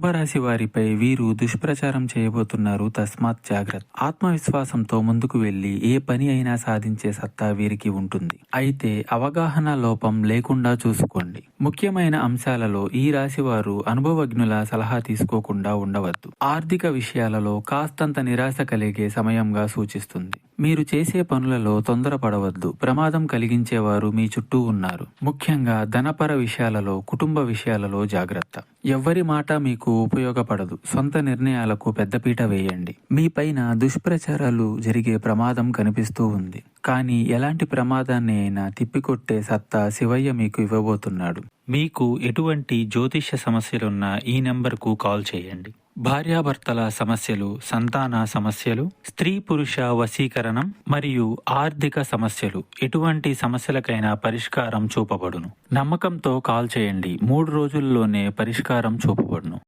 కుంభరాశి వారిపై వీరు దుష్ప్రచారం చేయబోతున్నారు. తస్మాత్ జాగ్రత్త. ఆత్మవిశ్వాసంతో ముందుకు వెళ్ళి ఏ పని అయినా సాధించే సత్తా వీరికి ఉంటుంది. అయితే అవగాహన లోపం లేకుండా చూసుకోండి. ముఖ్యమైన అంశాలలో ఈ రాశి వారు అనుభవజ్ఞుల సలహా తీసుకోకుండా ఉండవద్దు. ఆర్థిక విషయాలలో కాస్తంత నిరాశ కలిగే సమయంగా సూచిస్తుంది. మీరు చేసే పనులలో తొందరపడవద్దు. ప్రమాదం కలిగించేవారు మీ చుట్టూ ఉన్నారు. ముఖ్యంగా ధనపర విషయాలలో కుటుంబ విషయాలలో జాగ్రత్త. ఎవ్వరి మాట మీకు ఉపయోగపడదు. సొంత నిర్ణయాలకు పెద్దపీట వేయండి. మీ పైన దుష్ప్రచారాలు జరిగే ప్రమాదం కనిపిస్తూ ఉంది. కానీ ఎలాంటి ప్రమాదాన్ని అయినా తిప్పికొట్టే సత్తా శివయ్య మీకు ఇవ్వబోతున్నాడు. మీకు ఎటువంటి జ్యోతిష్య సమస్యలున్నా ఈ నెంబర్కు కాల్ చేయండి. భార్యాభర్తల సమస్యలు సంతాన సమస్యలు స్త్రీ పురుష వశీకరణం మరియు ఆర్థిక సమస్యలు ఎటువంటి సమస్యలకైనా పరిష్కారం చూపబడును. నమ్మకంతో కాల్ చేయండి. మూడు రోజుల్లోనే పరిష్కారం చూపబడును.